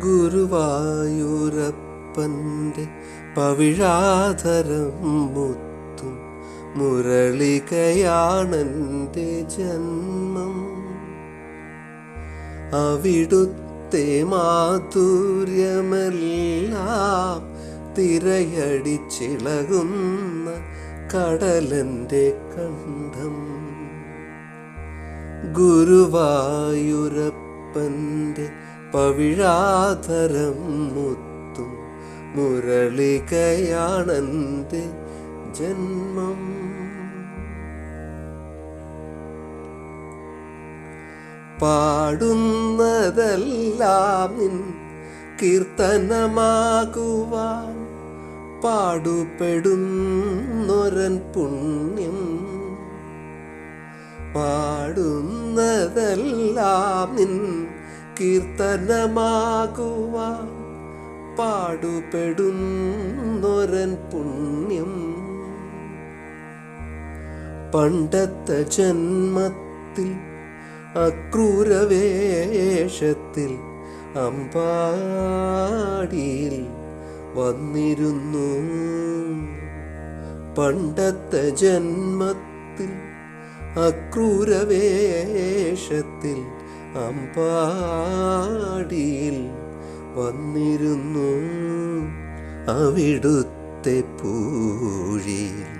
ഗുരുവായൂരപ്പന്റെ പവിഴാധരം മുത്തും മുരളികയാണെന്റെ ജന്മം. അവിടുത്തെ മാധുര്യമെല്ലാം തിരയടിച്ചിളകുന്ന കടലന്റെ കണ്ഠം ഗുരുവായൂരപ്പന്റെ പവിഴാധരം മുത്തും മുരളികയാണെന്റെ ജന്മം. പാടുന്നതെല്ലാം നിൻ കീർത്തനമാകുവാൻ പാടുപെടുന്നൊരൻ പുണ്യം. പാടുന്നതെല്ലാം നിൻ കീർത്തനമാകുവാൻ പാടുപെടുന്നൊരൻ പുണ്യം. പണ്ടത്തെ ജന്മത്തിൽ അക്രൂരവേഷത്തിൽ അമ്പാടിയിൽ വന്നിരുന്നു. പണ്ടത്തെ ജന്മത്തിൽ അക്രൂരവേഷത്തിൽ അമ്പാടിയിൽ വന്നിരുന്നു അവിടുത്തെ പൂഴിയിൽ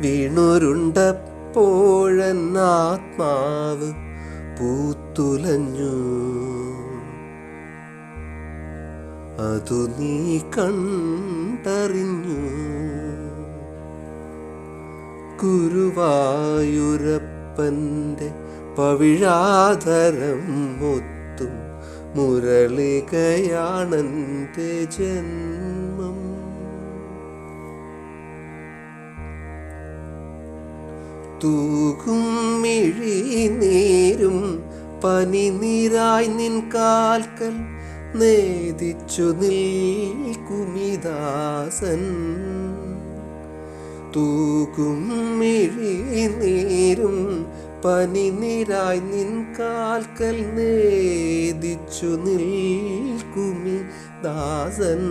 വീണുരുണ്ടപ്പോഴെന്നാത്മാവ് പൂത്തുലഞ്ഞു. അതു നീ കണ്ടറിഞ്ഞു. ഗുരുവായൂരപ്പന്റെ പവിഴാധരം മുത്തും മുരളികയാണെന്റെ ജന്മം തൂകും മിഴി നീരും പനിനീരായി നിൻ കാൽക്കൽ നേദിച്ചു നിൽക്കുമിദാസൻ. തൂകും മിഴിനീരും പനിനീരായി നിൻ കാൽക്കൽ നേദിച്ചു നിൽക്കുമി ദാസൻ.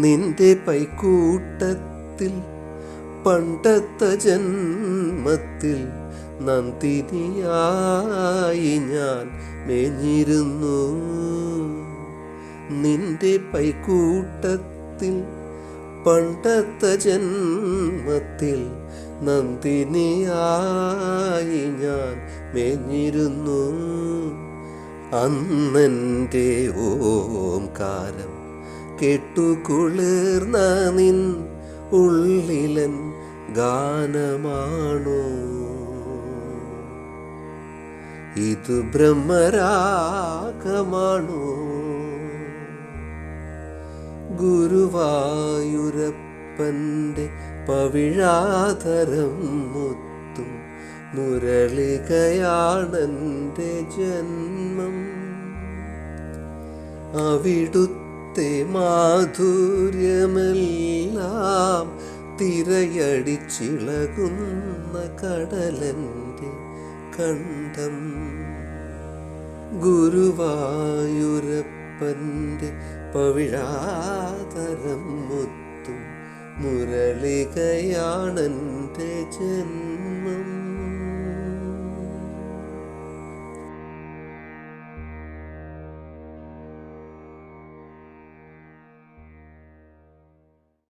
നിന്റെ പൈക്കൂട്ടത്തിൽ പണ്ടത്തെ ജന്മത്തിൽ നന്ദിനിയായി ഞാൻ മേഞ്ഞിരുന്നു. നിന്റെ പൈക്കൂട്ടത്തിൽ പണ്ടത്തെ ജന്മത്തിൽ നന്ദിനിയായി ഞാൻ മേഞ്ഞിരുന്നു. അന്നെന്റെ ഓംകാരം കെട്ടുകുളിർന്ന നിൻ ഉള്ളിലൻ ഗാനമാണോ. ഇത് ബ്രഹ്മരാഗമാണോ. ഗുരുവായൂരപ്പന്റെ പവിഴാതരം മുത്തും മുരളികയാണെന്റെ ജന്മം. അവിടുത്തെ മാധുര്യമെല്ലാം തിരയടിച്ചിളകുന്ന കടലന്റെ കണ്ഠം ഗുരുവായൂരപ്പന്റെ പവിഴാതരം മുത്തും മുരളികയാണെന്റെ ജന്മം.